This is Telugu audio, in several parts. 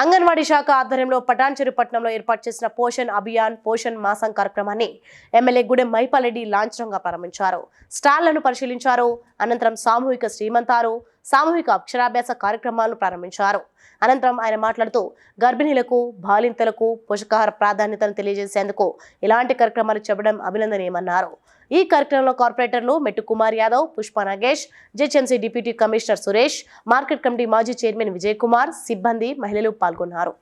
అంగన్వాడీ శాఖ ఆధ్వర్యంలో పటాన్చెరుపట్నంలో ఏర్పాటు చేసిన పోషణ్ అభియాన్ పోషణ్ మాసం కార్యక్రమాన్ని ఎమ్మెల్యే గుడెం మైపాలరెడ్డి లాంఛనంగా ప్రారంభించారు. స్టాళ్ళను పరిశీలించారు. అనంతరం సామూహిక శ్రీమంతారు. సామూహిక అక్షరాభ్యాస కార్యక్రమాలను ప్రారంభించారు. అనంతరం ఆయన మాట్లాడుతూ గర్భిణీలకు బాలింతలకు పోషకాహార ప్రాధాన్యతను తెలియజేసేందుకు ఇలాంటి కార్యక్రమాలు చెప్పడం అభినందనీయమన్నారు. ఈ కార్యక్రమంలో కార్పొరేటర్లు Mettu Kumar Yadav Pushpa Nagesh GHMC deputy commissioner Suresh market committee మాజీ చైర్మన్ విజయ్ కుమార్ సిబ్బంది మహిళలు పాల్గొన్నారు.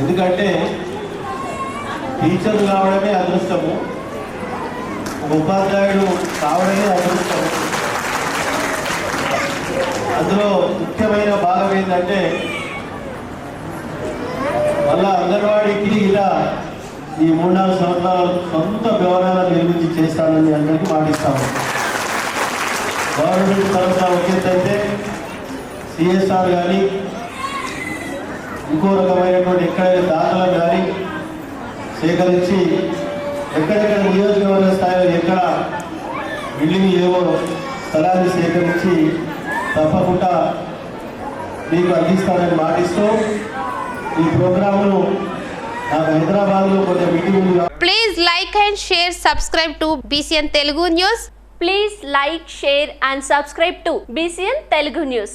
ఎందుకంటే టీచర్లు కావడమే అదృష్టము. ఉపాధ్యాయుడు కావడమే అదృష్టం. అందులో ముఖ్యమైన భాగం ఏంటంటే మళ్ళా అంగన్వాడీకి ఇలా ఈ మూడు నాలుగు సంవత్సరాలు సొంత వ్యవహారాలు నిర్మించి చేస్తానని అందరికీ మాటిస్తాము. గవర్నమెంట్ తరఫున వచ్చేటైతే సిఎస్ఆర్ కానీ ఇంకో రకమైనటువంటి ఎక్కడైనా దాతలను కానీ సేకరించి ఎక్కడెక్కడ స్థాయిలో ఎక్కడ బిల్డింగ్ లేవో స్థలాన్ని సేకరించి తప్పకుండా మీకు అందిస్తానని మాటిస్తూ ఈ ప్రోగ్రాంను నాకు హైదరాబాద్లో కొంచెం మీటింగ్ ఉంది కాబట్టి Please like and share, subscribe to BCN Telugu News. Please like, share and subscribe to BCN Telugu News.